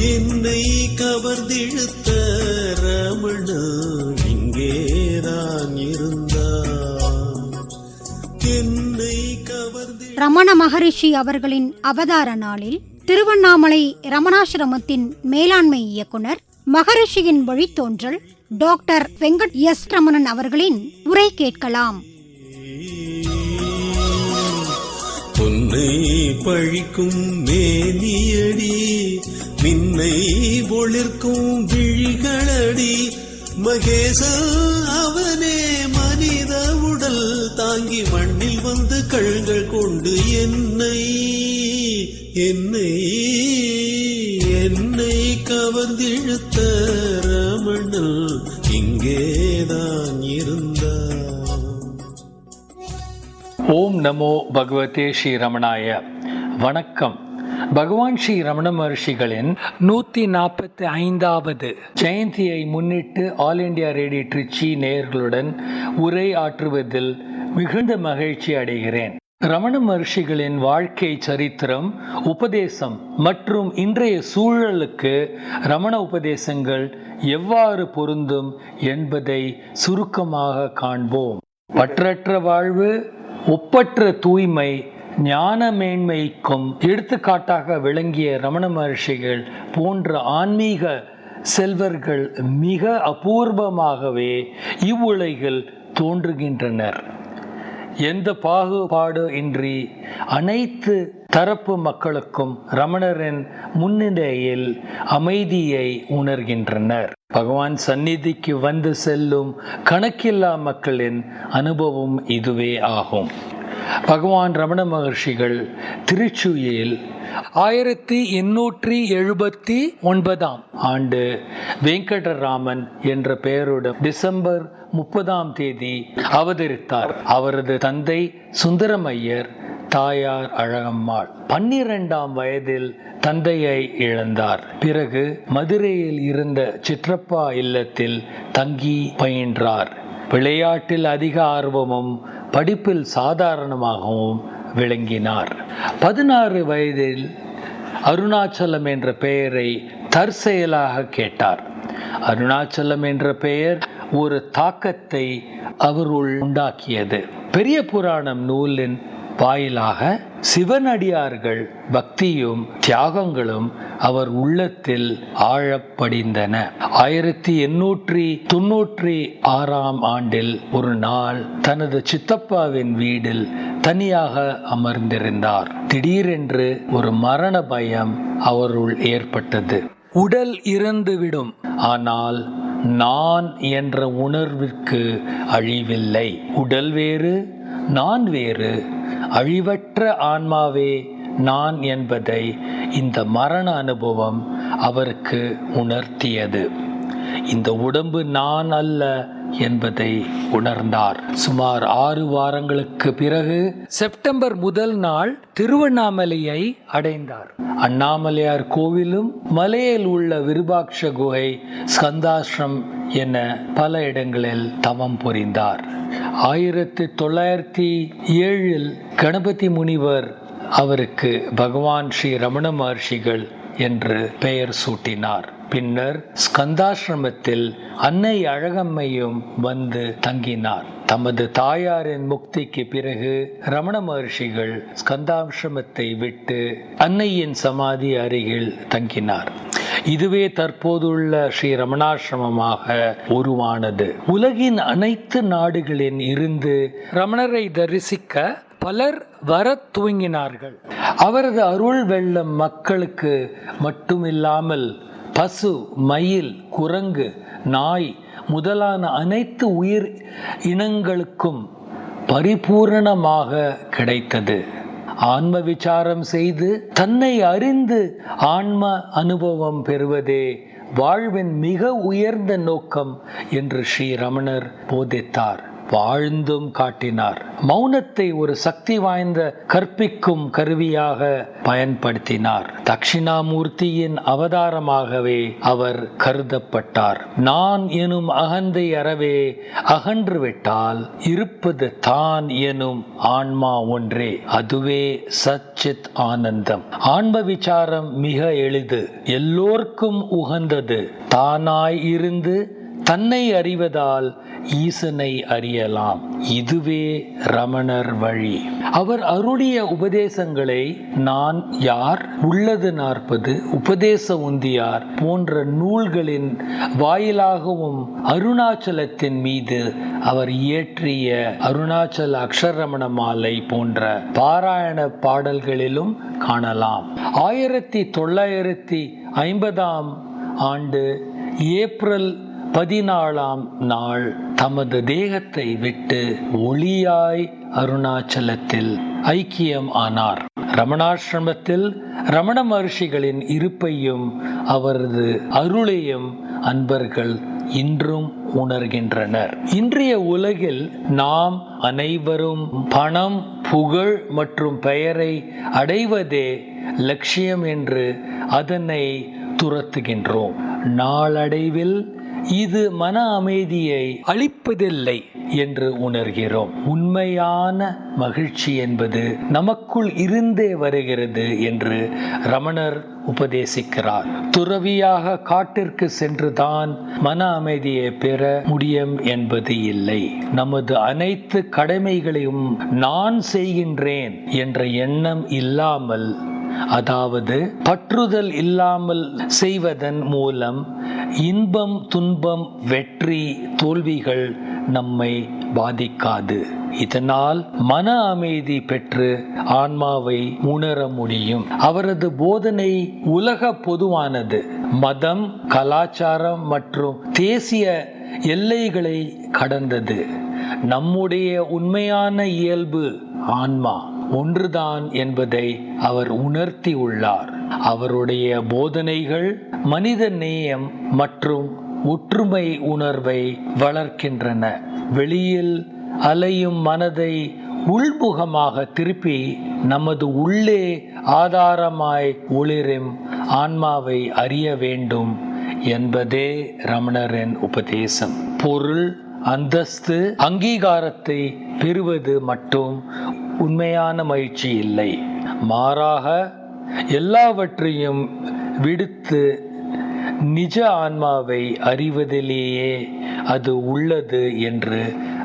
என்னை கவர்ந்திழுத்த ரமணா இங்கேதான் இருந்தான். என்னை கவர்ந்து ரமண மகரிஷி அவர்களின் அவதார நாளில் திருவண்ணாமலை ரமணாசிரமத்தின் மேலாண்மை இயக்குனர் மகரிஷியின் வழித்தோன்றல் டாக்டர் வெங்கட் எஸ். ரமணன் அவர்களின் உரை கேட்கலாம். பொன்னை பழிக்கும் மேனியடி மின்னை ஒளிர்க்கும் விழிகளடி. மகேசா அவனே மனித உடல். தாங்கி மண்ணில் வந்து கண்கள் கொண்டு என்னை என்னை என்னை கவர்ந்திழுத்த ரமணல் இங்கேதான் இருந்தான். ஓம் நமோ பகவதே ஸ்ரீ ரமணாய. வணக்கம். பகவான் ஸ்ரீ ரமண மகர்ஷிகளின் நூற்றி நாற்பத்தி ஐந்தாவது ஜெயந்தியை முன்னிட்டு ஆல் இண்டியா ரேடியோ ட்ரிச்சி நேயர்களுடன் உரை ஆற்றுவதில் மிகுந்த மகிழ்ச்சி அடைகிறேன். ரமண மகர்ஷிகளின் வாழ்க்கை சரித்திரம் உபதேசம் மற்றும் இன்றைய சூழலுக்கு ரமண உபதேசங்கள் எவ்வாறு பொருந்தும் என்பதை சுருக்கமாக காண்போம். பற்றற்ற வாழ்வு ஒப்பற்ற தூய்மை ஞான மேன்மைக்கும் எடுத்துக்காட்டாக விளங்கிய ரமண மகர்ஷிகள் போன்ற ஆன்மீக செல்வர்கள் மிக அபூர்வமாகவே இவ்வுலகில் தோன்றுகின்றனர். எந்த பாகுபாடு இன்றி அனைத்து தரப்பு மக்களுக்கும் ரமணரின் முன்னிலையில் அமைதியை உணர்கின்றனர். பகவான் சந்நிதிக்கு வந்து செல்லும் கணக்கில்லா மக்களின் அனுபவம் இதுவே ஆகும். பகவான் ரமண மகர்ஷிகள் திருச்சுயில் ஆயிரத்தி எண்ணூற்றி எழுபத்தி ஒன்பதாம் ஆண்டு வெங்கடராமன் என்ற பெயருடன் டிசம்பர் முப்பதாம் தேதி அவதரித்தார். அவரது தந்தை சுந்தரமையர் தாயார் அழகம்மாள் பன்னிரெண்டாம் வயதில் தந்தையை இழந்தார். பிறகு மதுரையில் இருந்த சிற்றப்பா இல்லத்தில் தங்கி பயின்றார். விளையாட்டில் அதிக ஆர்வமும் படிப்பில் சாதாரணமாகவும் விளங்கினார். பதினாறு வயதில் அருணாச்சலம் என்ற பெயரை தற்செயலாக கேட்டார். அருணாச்சலம் என்ற பெயர் ஒரு தாக்கத்தை அவருள் உண்டாக்கியது. பெரிய புராணம் நூலின் வாயிலாக சிவனடியார்கள் பக்தியும் தியாகங்களும் அவர் உள்ளத்தில் ஆழப்படிந்தன. ஆயிரத்தி எண்ணூற்றி தொன்னூற்றி ஆறாம் ஆண்டில் ஒரு நாள் தனது சித்தப்பாவின் வீடில் தனியாக அமர்ந்திருந்தார். திடீரென்று ஒரு மரண பயம் அவருள் ஏற்பட்டது. உடல் இறந்துவிடும். ஆனால் நான் என்ற உணர்விற்கு அழிவில்லை. உடல் வேறு நான் வேறு. அழிவற்ற ஆன்மாவே நான் என்பதை இந்த மரண அனுபவம் அவருக்கு உணர்த்தியது. இந்த உடம்பு நான் அல்ல என்பதை உணர்ந்தார். சுமார் ஆறு வாரங்களுக்கு பிறகு செப்டம்பர் முதல் நாள் திருவண்ணாமலையை அடைந்தார். அண்ணாமலையார் கோவிலும் மலையில் உள்ள விருபாட்ச குகை ஸ்கந்தாசிரம் என பல இடங்களில் தவம் புரிந்தார். ஆயிரத்தி தொள்ளாயிரத்தி ஏழில் கணபதி முனிவர் அவருக்கு பகவான் ஸ்ரீ ரமண மகர்ஷிகள் என்று பெயர் சூட்டினார். பின்னர் ஸ்கந்தாசிரமத்தில் அன்னை அழகம்மையும் வந்து தங்கினார். தமது தாயாரின் முக்திக்கு பிறகு ரமண மகர்ஷிகள் ஸ்கந்தாசிரமத்தை விட்டு அன்னையின் சமாதி அருகில் தங்கினார். இதுவே தற்போதுள்ள ஸ்ரீ ரமணாசிரமமாக உருவானது. உலகின் அனைத்து நாடுகளின் இருந்து ரமணரை தரிசிக்க பலர் வரத் துவங்கினார்கள். அவரது அருள் வெள்ளம் மக்களுக்கு மட்டுமில்லாமல் பசு மயில் குரங்கு நாய் முதலான அனைத்து உயிர் இனங்களுக்கும் பரிபூரணமாக கிடைத்தது. ஆன்ம விசாரம் செய்து தன்னை அறிந்து ஆன்ம அனுபவம் பெறுவதே வாழ்வின் மிக உயர்ந்த நோக்கம் என்று ஸ்ரீ ரமணர் போதித்தார். வாழ்ந்தும் காட்டினார். மௌனத்தை ஒரு சக்தி வாய்ந்த கற்பிக்கும் கருவியாக பயன்படுத்தினார். தட்சிணாமூர்த்தியின் அவதாரமாகவே அவர் கருதப்பட்டார். நான் எனும் அகந்தை அறவே அகன்று விட்டால் இருப்பது தான் எனும் ஆன்மா ஒன்றே. அதுவே சச்சித் ஆனந்தம். ஆன்ம விசாரம் மிக எளிது. எல்லோர்க்கும் உகந்தது. தானாய் இருந்து தன்னை அறிவதால் ஈசனை அறியலாம். இதுவே ரமணர் வழி. அவர் அருளிய உபதேசங்களை நான் யார் உள்ளது நாற்பது உபதேச உந்தியார் போன்ற நூல்களின் வாயிலாகவும் அருணாச்சலத்தின் மீது அவர் இயற்றிய அருணாச்சல அக்ஷரமண மாலை போன்ற பாராயண பாடல்களிலும் காணலாம். ஆயிரத்தி தொள்ளாயிரத்தி ஐம்பதாம் ஆண்டு ஏப்ரல் பதினாலாம் நாள் தமது தேகத்தை விட்டு ஒளியாய் அருணாச்சலத்தில் ஐக்கியம் ஆனார். ரமணாசிரமத்தில் ரமண மகர்ஷிகளின் இருப்பையும் அவரது அருளையும் அன்பர்கள் இன்றும் உணர்கின்றனர். இன்றைய உலகில் நாம் அனைவரும் பணம் புகழ் மற்றும் பெயரை அடைவதே லட்சியம் என்று அதனை துரத்துகின்றோம். நாளடைவில் இது மன அமைதியை அளிப்பதில்லை என்று உணர்கிறோம். உண்மையான மகிழ்ச்சி என்பது நமக்குள் இருந்தே வருகிறது என்று ரமணர் உபதேசிக்கிறார். துறவியாக காட்டிற்கு சென்றுதான் மன அமைதியை பெற முடியும் என்பது இல்லை. நமது அனைத்து கடமைகளையும் நான் செய்கின்றேன் என்ற எண்ணம் இல்லாமல் அதாவது பற்றுதல் இல்லாமல் செய்வதன் மூலம் இன்பம் துன்பம் வெற்றி தோல்விகள் நம்மை பாதிக்காது. இதனால் மன அமைதி பெற்று ஆன்மாவை உணர முடியும். அவரது போதனை உலக பொதுவானது. மதம் கலாச்சாரம் மற்றும் தேசிய எல்லைகளை கடந்தது. நம்முடைய உண்மையான இயல்பு ஆன்மா. ஒன்றுதான் என்பதை அவர் உணர்த்தி உள்ளார். அவருடைய போதனைகள் மனித நேயம் மற்றும் ஒற்றுமை உணர்வை வளர்க்கின்றன. வெளியில் அலையும் மனதை உள்முகமாக திருப்பி நமது உள்ளே ஆதாரமாய் ஒளிரும் ஆன்மாவை அறிய வேண்டும் என்பதே ரமணரின் உபதேசம். பொருள் அந்தஸ்து அங்கீகாரத்தை பெறுவது மட்டும் உண்மையான மகிழ்ச்சி இல்லை. மாறாக எல்லாவற்றையும் விடுத்து நிஜ ஆன்மாவை அறிவதிலேயே அது உள்ளது என்று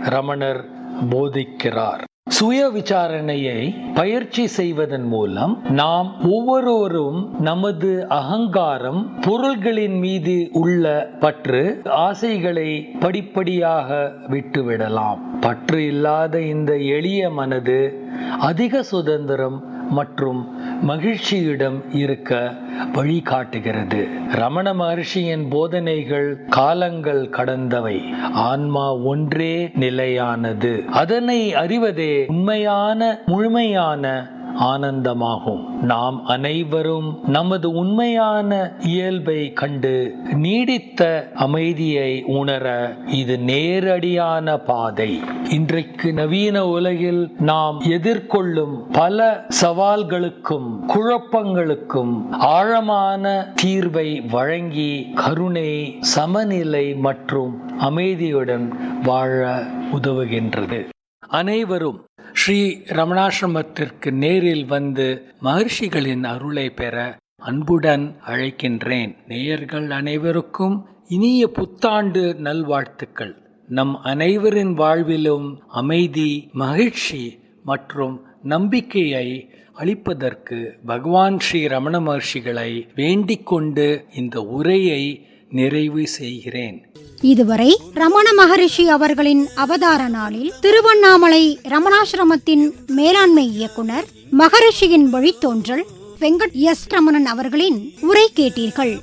ரமணர் போதிக்கிறார். சுய விசாரணையை பயிற்சி செய்வதன் மூலம் நாம் ஒவ்வொருவரும் நமது அகங்காரம் பொருள்களின் மீது உள்ள பற்று ஆசைகளை படிப்படியாக விட்டுவிடலாம். பற்று இல்லாத இந்த எளிய மனது அதிக சுதந்திரம் மற்றும் மகிழ்ச்சியிடம் இருக்க வழிகாட்டுகிறது ரமண மகர்ஷியின் போதனைகள் காலங்கள் கடந்தவை. ஆன்மா ஒன்றே நிலையானது. அதனை அறிவதே உண்மையான முழுமையான ஆனந்தமாகும். நாம் அனைவரும் நமது உண்மையான இயல்பை கண்டு நீடித்த அமைதியை உணர இது நேரடியான பாதை. இன்றைக்கு நவீன உலகில் நாம் எதிர்கொள்ளும் பல சவால்களுக்கும் குழப்பங்களுக்கும் ஆழமான தீர்வை வழங்கி கருணை சமநிலை மற்றும் அமைதியுடன் வாழ உதவுகின்றது. அனைவரும் ஸ்ரீ ரமணாசிரமத்திற்கு நேரில் வந்து மகர்ஷிகளின் அருளை பெற அன்புடன் அழைக்கின்றேன். நேயர்கள் அனைவருக்கும் இனிய புத்தாண்டு நல்வாழ்த்துக்கள். நம் அனைவரின் வாழ்விலும் அமைதி மகிழ்ச்சி மற்றும் நம்பிக்கையை அளிப்பதற்கு பகவான் ஸ்ரீ ரமண மகர்ஷிகளை வேண்டிக் கொண்டு இந்த உரையை நிறைவு செய்கிறேன். இதுவரை ரமண மகரிஷி அவர்களின் அவதார நாளில் திருவண்ணாமலை ரமணாசிரமத்தின் மேலாண்மை இயக்குனர் மகரிஷியின் வழித்தோன்றல் வெங்கட் எஸ். ரமணன் அவர்களின் உரை கேட்டீர்கள்.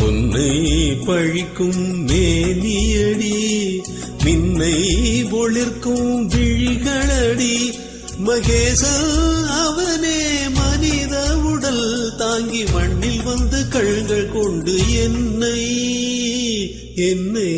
பொன்னை பழிக்கும் மேனியடி மின்னை ஒளிர்க்கும் விழிகளடி மகேசா தாங்கி மண்ணில் வந்து கழுங்கள் கொண்டு என்னை என்னை